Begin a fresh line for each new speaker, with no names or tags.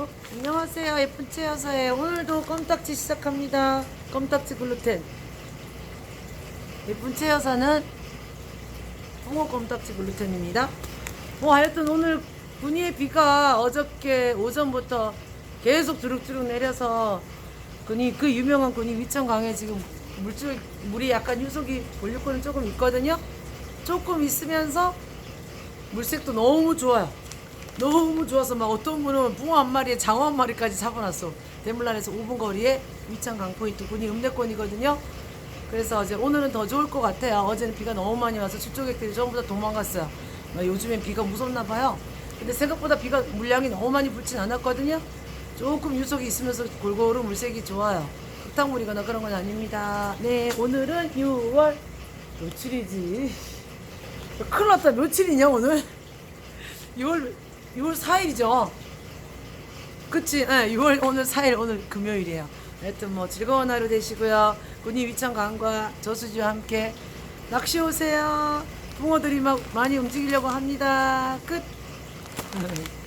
어, 안녕하세요. 예쁜 채여서예요. 오늘도 껌딱지 시작합니다. 껌딱지 글루텐. 예쁜 채 여사는 홍어 껌딱지 글루텐입니다. 뭐 하여튼 오늘 군위의 비가 어저께 오전부터 계속 주룩주룩 내려서 군위 그 유명한 군위 위천강에 지금 물줄 물이 약간 유속이 올려거는 조금 있거든요. 조금 있으면서 물색도 너무 좋아요. 너무 좋아서 막 어떤 분은 붕어 한 마리에 장어 한 마리까지 잡아놨어. 대물란에서 5분 거리에 위창 강포인트 군이 읍내권이거든요. 그래서 이제 오늘은 더 좋을 것 같아요. 어제는 비가 너무 많이 와서 출조객들이 전부 다 도망갔어요. 막 요즘엔 비가 무섭나 봐요. 근데 생각보다 비가 물량이 너무 많이 불진 않았거든요. 조금 유속이 있으면서 골고루 물색이 좋아요. 흙탕물이거나 그런 건 아닙니다. 네, 오늘은 6월 며칠이지? 큰일 났다. 며칠이냐, 오늘? 6월 6월 4일이죠. 그치? 네, 6월 오늘 4일 오늘 금요일이에요. 하여튼 뭐 즐거운 하루 되시고요. 군이 위창 강과 저수지와 함께 낚시 오세요. 붕어들이 막 많이 움직이려고 합니다. 끝.